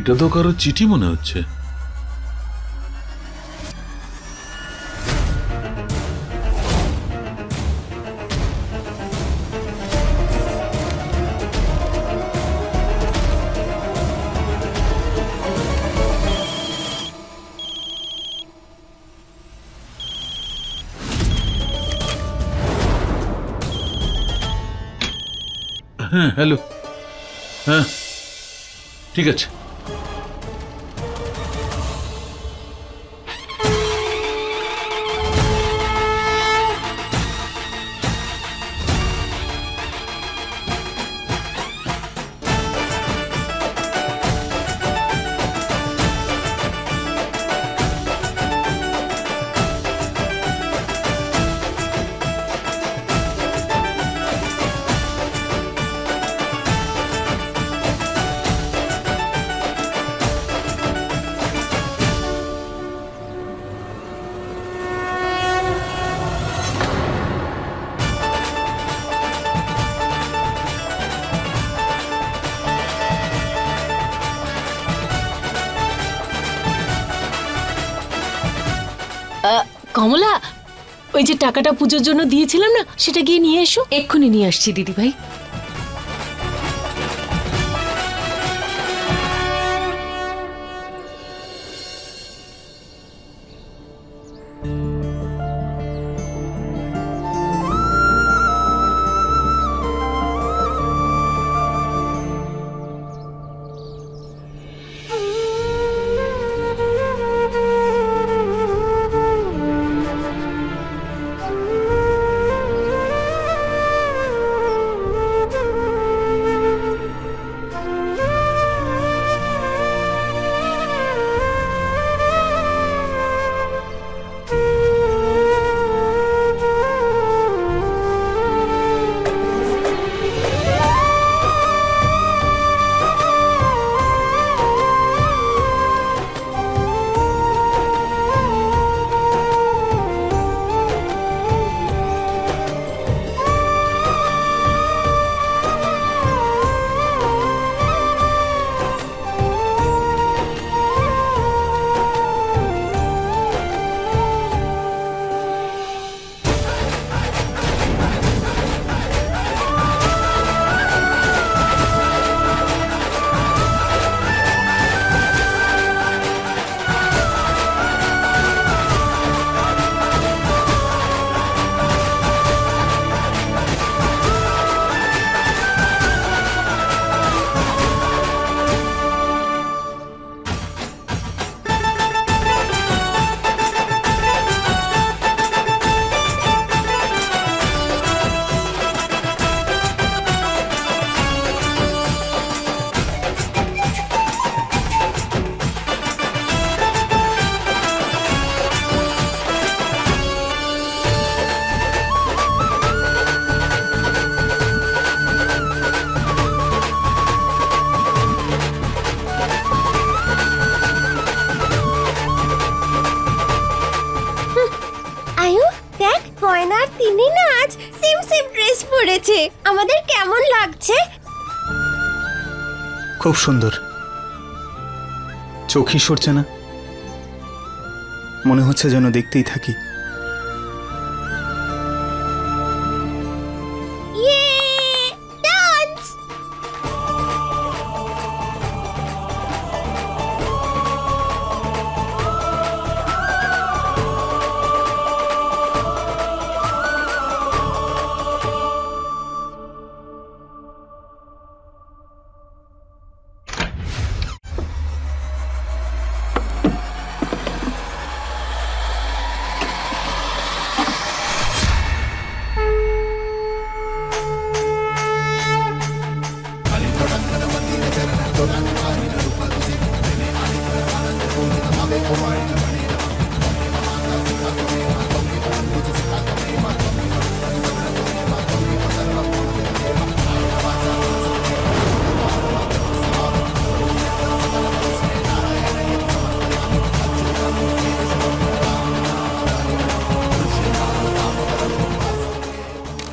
এটা তো কারও চিঠি মনে হচ্ছে। হ্যাঁ হ্যালো। হ্যাঁ ঠিক আছে। কমলা, ওই যে টাকাটা পুজোর জন্য দিয়েছিলাম না, সেটা গিয়ে নিয়ে এসো। এক্ষুনি নিয়ে আসছি দিদি খুব সুন্দর। চোখই সরছে না। মনে হচ্ছে যেন দেখতেই থাকি।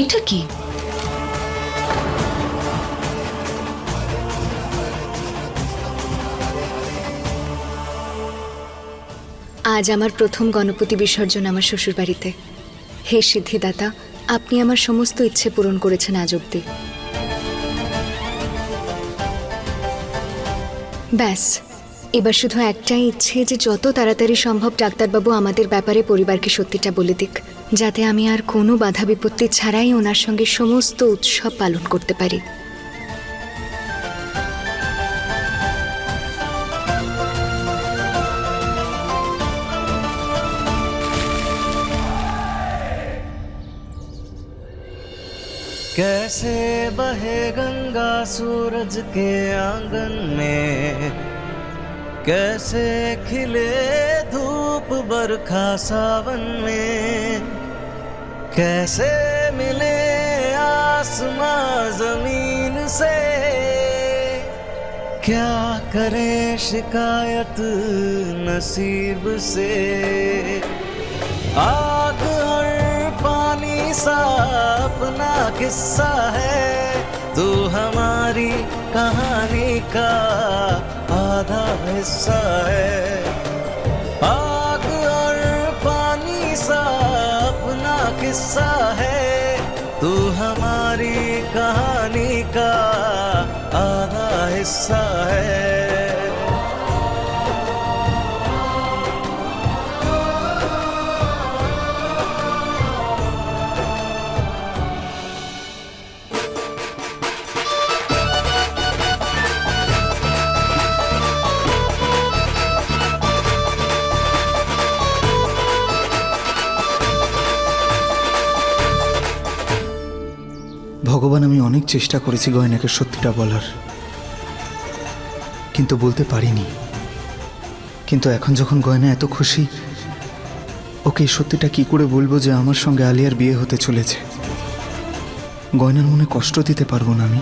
এটা কি? আজ আমার প্রথম গণপতি বিসর্জন আমার শ্বশুর বাড়িতে হে সিদ্ধিদাতা, আপনি আমার সমস্ত ইচ্ছে পূরণ করেছেন আজ অব্দি ব্যাস, এবার শুধু একটাই ইচ্ছে যে যত তাড়াতাড়ি সম্ভব ডাক্তারবাবু আমাদের ব্যাপারে পরিবারকে সত্যিটা বলে দিক। যাতে আমি আর কোনো বাধা বিপত্তি ছাড়াই ওনার সঙ্গে সমস্ত উৎসব পালন করতে পারি कैसे बहे गंगा सूरज के आंगन में कैसे खिले धूप बरखा सावन में कैसे मिले आसमां ज़मीन से? क्या करें शिकायत नसीब से? आग और पानी सा अपना किस्सा है। तू हमारी कहानी का आधा हिस्सा है। आग हिस्सा है ভগবান আমি অনেক চেষ্টা করেছি গয়নাকে সত্যিটা বলার কিন্তু বলতে পারিনি। কিন্তু এখন যখন গয়না এত খুশি, ওকে সত্যিটা কি করে বলব যে আমার সঙ্গে আলিয়ার বিয়ে হতে চলেছে? গয়নার মনে কষ্ট দিতে পারব না আমি।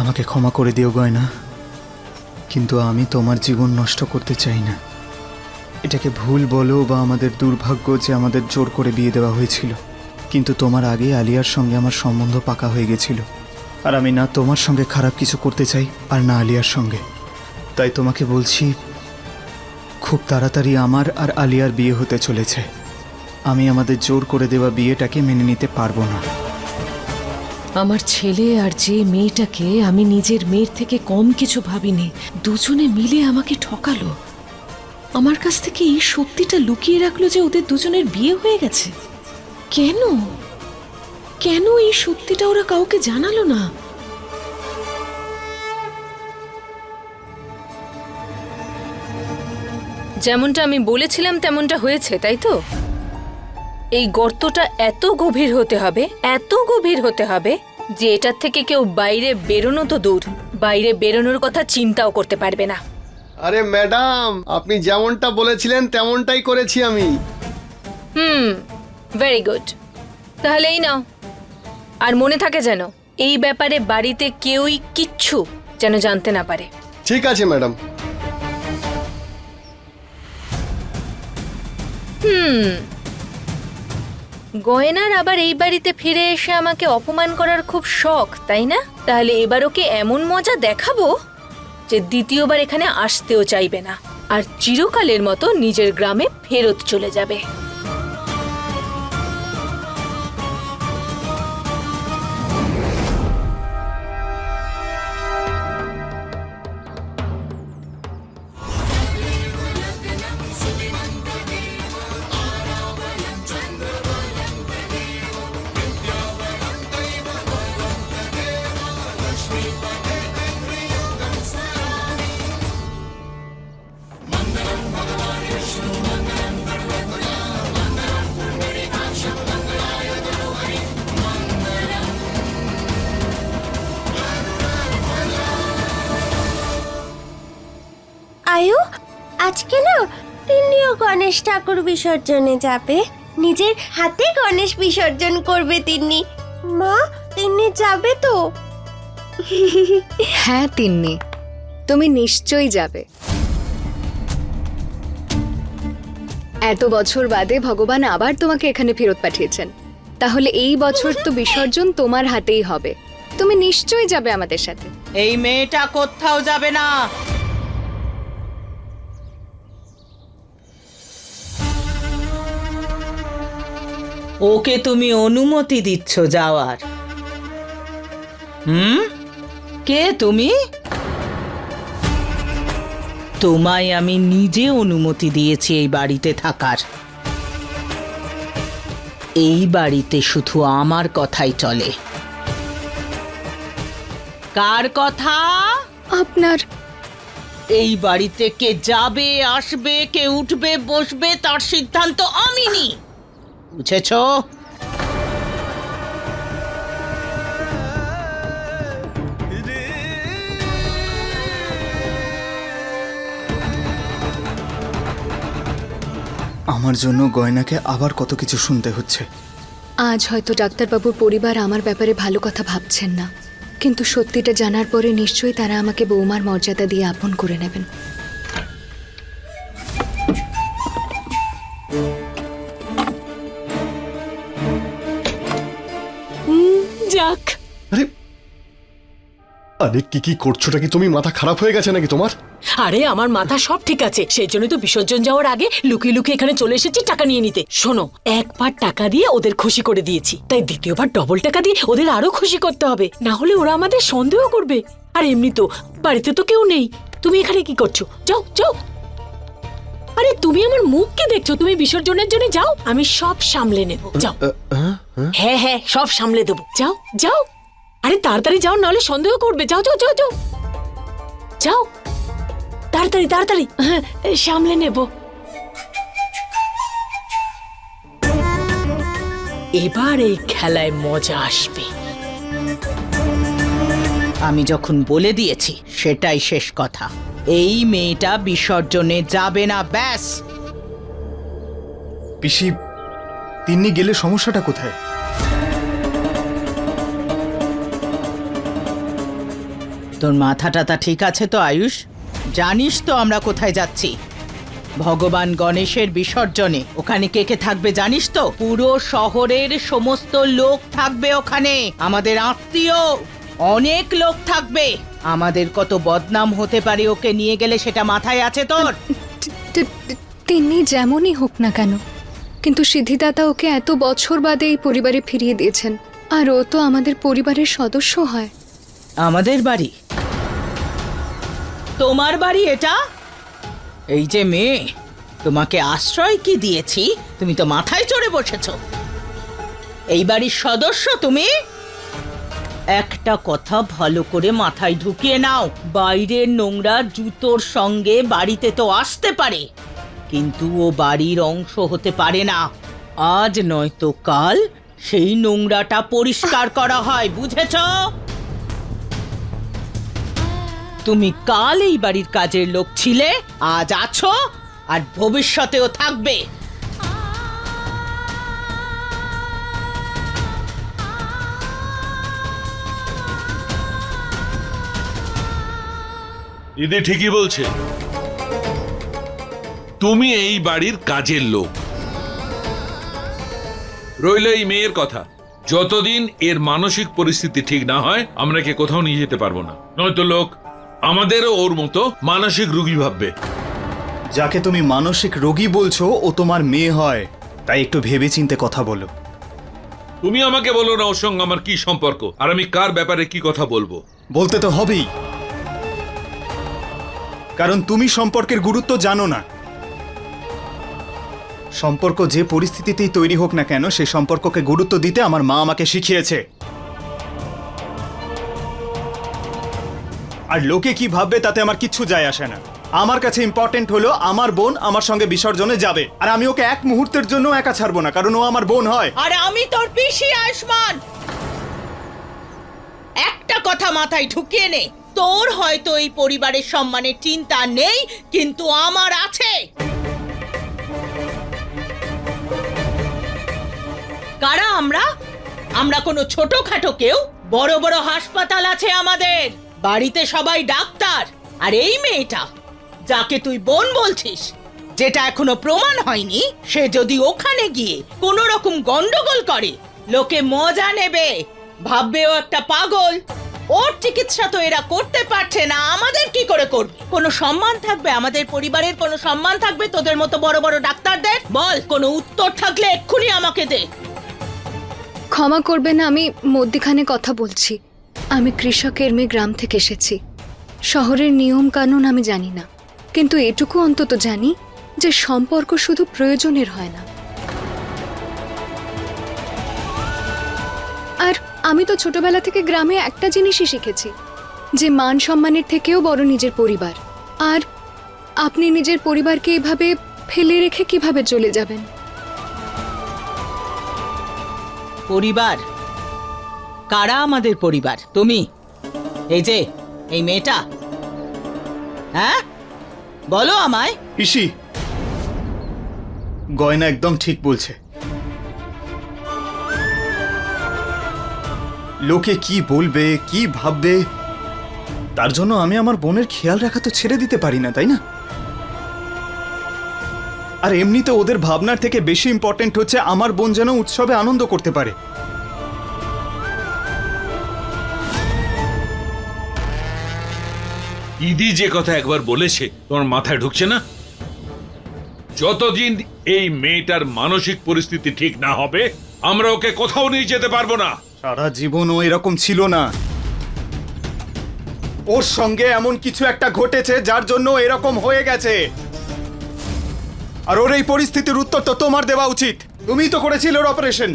আমাকে ক্ষমা করে দিও, গয়না। কিন্তু আমি তোমার জীবন নষ্ট করতে চাই না। এটাকে ভুল বলো বা আমাদের দুর্ভাগ্য যে আমাদের জোর করে বিয়ে দেওয়া হয়েছিল। কিন্তু তোমার আগে আলিয়ার সঙ্গে আমার সম্বন্ধ পাকা হয়ে গেছিল। আর আমি না তোমার সঙ্গে খারাপ কিছু করতে চাই, আর না আলিয়ার সঙ্গে। তাই তোমাকে বলছি, খুব তাড়াতাড়ি আমার আর আলিয়ার বিয়ে হতে চলেছে। আমি আমাদের জোর করে দেওয়া বিয়েটাকে মেনে নিতে পারব না। আমার ছেলে আর যে মেয়েটাকে আমি নিজের মেয়ের থেকে কম কিছু ভাবিনি, দুজনে মিলে আমাকে ঠকালো। আমার কাছ থেকে এই সত্যিটা লুকিয়ে রাখল যে ওদের দুজনের বিয়ে হয়ে গেছে। কেন? কেন এই সত্যিটা ওরা কাউকে জানালো না? যেমনটা আমি বলেছিলাম তেমনটা হয়েছে, তাই তো? এই গর্তটা এত গভীর হতে হবে এত গভীর হতে হবে যে এটার থেকে কেউ বাইরে বেরোনো তো দূর। বাইরে বেরোনোর কথা চিন্তাও করতে পারবে না। আরে ম্যাডাম আপনি যেমনটা বলেছিলেন তেমনটাই করেছি আমি। হুম ভেরি গুড তাহলে এই নাও। আর মনে থাকে যেন এই ব্যাপারে বাড়িতে কেউই কিচ্ছু যেন জানতে না পারে। ঠিক আছে ম্যাডাম। গয়নার আবার এই বাড়িতে ফিরে এসে আমাকে অপমান করার খুব শখ, তাই না? তাহলে এবার ওকে এমন মজা দেখাবো যে দ্বিতীয়বার এখানে আসতেও চাইবে না, আর চিরকালের মতো নিজের গ্রামে ফেরত চলে যাবে। আজকে না তিন্নিও গণেশ ঠাকুর বিসর্জনে যাবে। নিজের হাতে গণেশ বিসর্জন করবে তিন্নি। মা তিন্নি যাবে তো? হ্যাঁ তিন্নি। তুমি নিশ্চয়ই যাবে। এত বছর বাদে ভগবান আবার তোমাকে এখানে ফেরত পাঠিয়েছেন। তাহলে এই বছর তো বিসর্জন তোমার হাতেই হবে। তুমি নিশ্চয়ই যাবে আমাদের সাথে। এই মেয়েটা কোথাও যাবে না। ওকে তুমি অনুমতি দিচ্ছ যাওয়ার। হুম? কে তুমি? তোমায় আমি নিজে অনুমতি দিয়েছি এই বাড়িতে থাকার। এই বাড়িতে শুধু আমার কথাই চলে। কার কথা? আপনার। এই বাড়িতে কে যাবে আসবে কে উঠবে বসবে তার সিদ্ধান্ত আমি নি বুঝেছ আমার জন্য গয়নাকে আবার কত কিছু শুনতে হচ্ছে। আজ হয়তো ডাক্তারবাবুর পরিবার আমার ব্যাপারে ভালো কথা ভাবছেন না। কিন্তু সত্যিটা জানার পরে নিশ্চয়ই তারা আমাকে বৌমার মর্যাদা দিয়ে আপন করে নেবেন। আরে কি কি করছোটা কি তুমি? মাথা খারাপ হয়ে গেছে নাকি তোমার? আরে আমার মাথা সব ঠিক আছে। সেই জন্যই তো বিসর্জন যাওয়ার আগে লুকিয়ে লুকিয়ে এখানে চলে এসেছি টাকা নিয়ে নিতে। শোনো একবার টাকা দিয়ে ওদের খুশি করে দিয়েছি। তাই দ্বিতীয়বার ডবল টাকা দিয়ে ওদের আরও খুশি করতে হবে। না হলে ওরা আমাদের সন্দেহ করবে। আর এমনি তো বাড়িতে তো কেউ নেই। তুমি এখানে কি করছ? যাও যাও। আরে তুমি আমার মুখ কি দেখছ। তুমি বিসর্জনের জন্য যাও। আমি সব সামলে নেব। যাও। হ্যাঁ হ্যাঁ সব সামলে দেবো। যাও যাও। আরে তাড়াতাড়ি যাও নাহলে সন্দেহ করবে। যাও যাও যাও যাও। যাও। তাড়াতাড়ি তাড়াতাড়ি। হ্যাঁ সামলে নেব। এবার এই খেলায় মজা আসবে। আমি যখন বলে দিয়েছি সেটাই শেষ কথা। এই মেয়েটা বিসর্জনে যাবে না ব্যাস। পিসি তিন্নি গেলে সমস্যাটা কোথায়? তোর মাথা টাথা ঠিক আছে তো আয়ুষ? জানিস তো আমরা কোথায় যাচ্ছি। ভগবান গণেশের বিসর্জনে। ওখানে কে কে থাকবে জানিস তো? পুরো শহরের সমস্ত লোক থাকবে ওখানে। আমাদের আত্মীয় অনেক লোক থাকবে। আমাদের কত বদনাম হতে পারে ওকে নিয়ে গেলে সেটা মাথায় আছে তোর? তি- তি- তি- তিনি যেমনই হোক না কেন কিন্তু সিদ্ধিদাতা ওকে এত বছর বাদে এই পরিবারে ফিরিয়ে দিয়েছেন। আর ও তো আমাদের পরিবারের সদস্য হয়। আমাদের বাড়ি? তোমার বাড়ি এটা? এই যে মেয়ে, তোমাকে আশ্রয় কি দিয়েছি? তুমি তো মাথায় চড়ে বসেছ। এই বাড়ির সদস্য তুমি? একটা কথা ভালো করে মাথায় ঢুকিয়ে নাও। বাইরের নোংরা জুতোর সঙ্গে বাড়িতে তো আসতে পারে, কিন্তু ও বাড়ির অংশ হতে পারে না। আজ নয়তো কাল সেই নোংরাটা পরিষ্কার করা হয়, বুঝেছ? তুমি কাল এই বাড়ির কাজের লোক ছিলে, আজ আছো আর ভবিষ্যতেও থাকবে। দিদি ঠিকই বলছে। তুমি এই বাড়ির কাজের লোক। রইল এই মেয়ের কথা। যতদিন এর মানসিক পরিস্থিতি ঠিক না হয়, আমরা কে কোথাও নিয়ে যেতে পারব না। নয়তো লোক আমাদেরও ওর মতো মানসিক রুগী ভাববে। যাকে তুমি মানসিক রোগী বলছো ও তোমার মেয়ে হয়। তাই একটু ভেবে চিনতে কথা বলো। তুমি আমাকে বলো না ওর সঙ্গে আমার কি সম্পর্ক আর আমি কার ব্যাপারে কি কথা বলব? বলতে তো হবেই। কারণ তুমি সম্পর্কের গুরুত্ব জানো না। সম্পর্ক যে পরিস্থিতিতেই তৈরি হোক না কেন সেই সম্পর্ককে গুরুত্ব দিতে আমার মা আমাকে শিখিয়েছে। আর লোকে কি ভাববে তাতে আমার কিচ্ছু যায় আসে না। আমার কাছে ইম্পর্টেন্ট হলো আমার বোন আমার সঙ্গে বিসর্জনে যাবে। আর আমি ওকে এক মুহূর্তের জন্য একা ছাড়বো না, কারণ ও আমার বোন হয়। আর আমি তোর পিসি আয়ুষ্মান। একটা কথা মাথায় ঢুকিয়ে নে, তোর হয়তো এই পরিবারের সম্মানের চিন্তা নেই, কিন্তু আমার আছে। কারা আমরা? আমরা কোনো ছোটখাটো কেউ, বড় বড় হাসপাতাল আছে আমাদের। বাড়িতে সবাই ডাক্তার। আর এই মেয়েটা, যাকে তুই বোন বলছিস, যেটা এখনও প্রমাণ হয়নি, সে যদি ওখানে গিয়ে কোনো রকম গন্ডগোল করে, লোকে মজা নেবে। ভাববে ও একটা পাগল। ওর চিকিৎসা তো এরা করতে পারছে না, আমাদের কি করে করবে? কোনো সম্মান থাকবে? আমাদের পরিবারের কোনো সম্মান থাকবে? তোদের মতো বড় বড় ডাক্তারদের? বল, কোনো উত্তর থাকলে এক্ষুনি আমাকে দে। ক্ষমা করবেন আমি মধ্যিখানে কথা বলছি। আমি কৃষকের মেয়ে গ্রাম থেকে এসেছি। শহরের নিয়ম কানুন আমি জানি না। কিন্তু এটুকু অন্তত জানি যে সম্পর্ক শুধু প্রয়োজনের হয় না। আর আমি তো ছোটবেলা থেকে গ্রামে একটা জিনিসই শিখেছি, যে মান সম্মানের থেকেও বড় নিজের পরিবার। আর আপনি নিজের পরিবারকে এভাবে ফেলে রেখে কীভাবে চলে যাবেন? পরিবার? কারা আমাদের পরিবার? তুমি? এই যে, এই মেয়েটা। হ্যাঁ? বলো আমায়। ইসি, গয়না একদম ঠিক বলছে। লোকে কি বলবে, কি ভাববে, তার জন্য আমি আমার বোনের খেয়াল রাখা তো ছেড়ে দিতে পারি না, তাই না? আর এমনিতে ওদের ভাবনার থেকে বেশি ইম্পর্টেন্ট হচ্ছে আমার বোন যেন উৎসবে আনন্দ করতে পারে। ইদি যে কথা একবার বলেছে, তোমার মাথায় ঢুকছে না? যতদিন এই মেয়েটার মানসিক পরিস্থিতি ঠিক না হবে, আমরা ওকে কোথাও নিয়ে যেতে পারব না। সারা জীবন ও এরকম ছিল না। ওর সঙ্গে এমন কিছু একটা ঘটেছে যার জন্য এরকম হয়ে গেছে। আর ওর এই পরিস্থিতির উত্তর তো তোমার দেওয়া উচিত। তুমিই তো করেছিলে ওর অপারেশন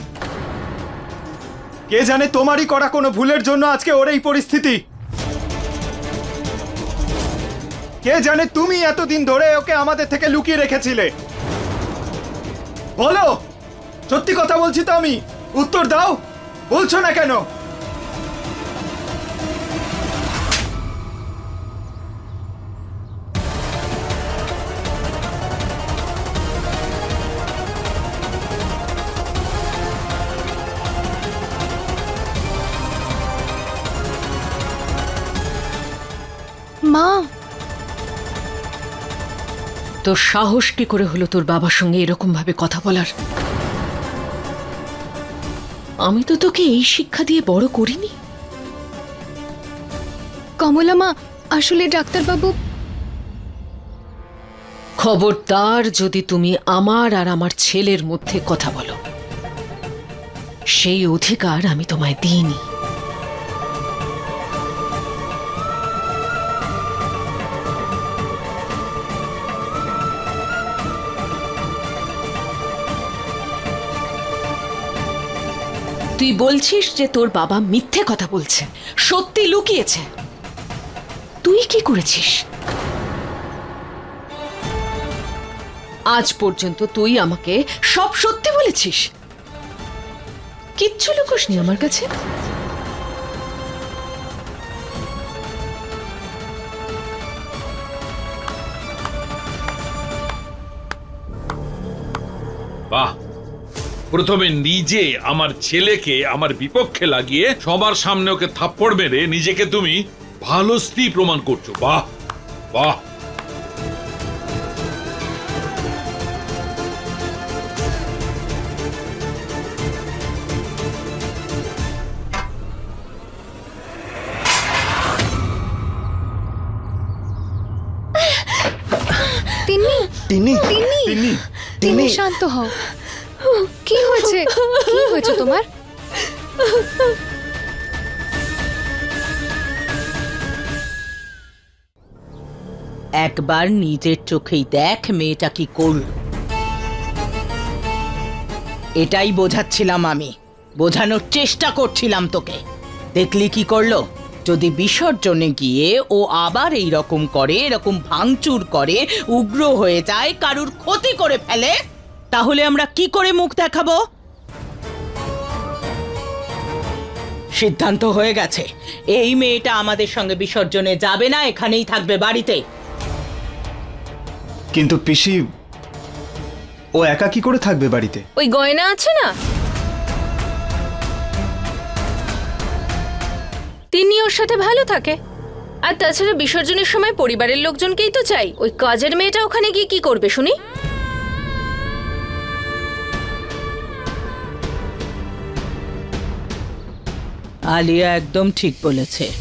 কে জানে তোমারই করা কোনো ভুলের জন্য আজকে ওর এই পরিস্থিতি। কে জানে তুমি এতদিন ধরে ওকে আমাদের থেকে লুকিয়ে রেখেছিলে? বলো! সত্যি কথা বলছি তো আমি। উত্তর দাও। বলছো না কেন? তোর সাহস কি করে হলো তোর বাবার সঙ্গে এরকম ভাবে কথা বলার? আমি তো তোকে এই শিক্ষা দিয়ে বড় করিনি। কমলা মা আসলে ডাক্তারবাবু খবরদার যদি তুমি আমার আর আমার ছেলের মধ্যে কথা বলো সেই অধিকার আমি তোমায় দিইনি। তুই বলছিস যে তোর বাবা মিথ্যে কথা বলছে, সত্যি লুকিয়েছে। তুই কি করেছিস? আজ পর্যন্ত তুই আমাকে সব সত্যি বলেছিস। কিচ্ছু লুকোসনি আমার কাছে। বাহ প্রথমে নিজে আমার ছেলেকে আমার বিপক্ষে লাগিয়ে সবার সামনে ওকে থাপ্পড় মেরে নিজেকে তুমি ভালো স্ত্রী প্রমাণ করছ। বাহ বাহ। তিন্নি তিন্নি তিন্নি শান্ত হও। হয়েছে কি হয়েছে তোমার? একবার নিজের চোখেই দেখ মেয়েটা কি করল। এটাই বোঝাচ্ছিলাম আমি। বোঝানোর চেষ্টা করছিলাম তোকে। দেখলি কি করল? যদি বিসর্জনে গিয়ে ও আবার এই রকম করে, এরকম ভাঙচুর করে, উগ্র হয়ে যায়, কারুর ক্ষতি করে ফেলে, তাহলে আমরা কি করে মুখ দেখাবো? সিদ্ধান্ত হয়ে গেছে। এই মেয়েটা আমাদের সঙ্গে বিসর্জনে যাবে না এখানেই থাকবে বাড়িতে। কিন্তু পিসি ও একা কি করে থাকবে বাড়িতে? ওই গয়না আছে না? তিনি ওর সাথে ভালো থাকে। আর তাছাড়া বিসর্জনের সময় পরিবারের লোকজনকেই তো চাই। ওই কাজের মেয়েটা ওখানে গিয়ে কি করবে শুনি? আলিয়া একদম ঠিক বলেছে।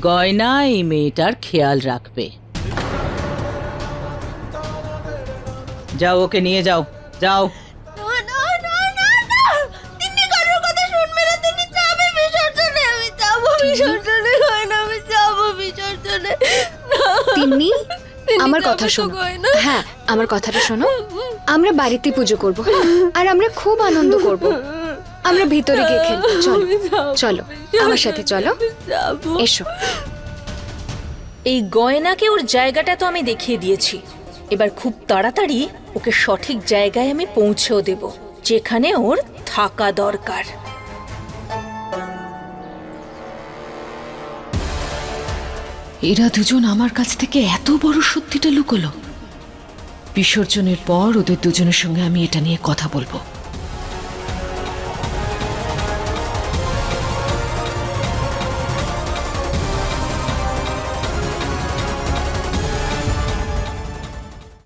গয়না এই মেয়েটার খেয়াল রাখবে। যাও ওকে নিয়ে যাও। যাও। তিন্নি আমার কথা শোনো। হ্যাঁ আমার কথাটা শোনো। আমরা বাড়িতে পুজো করব আর আমরা খুব আনন্দ করব। আমরা ভিতরে গিয়ে খেলব। চলো চলো আমার সাথে চলো। এসো। এই গয়নাকে ওর জায়গাটা তো আমি দেখিয়ে দিয়েছি। এবার খুব তাড়াতাড়ি ওকে সঠিক জায়গায় আমি পৌঁছেও দেব যেখানে ওর থাকা দরকার। এরা দুজন আমার কাছ থেকে এত বড় সত্যিটা লুকোলো। বিসর্জনের পর ওদের দুজনের সঙ্গে আমি এটা নিয়ে কথা বলব।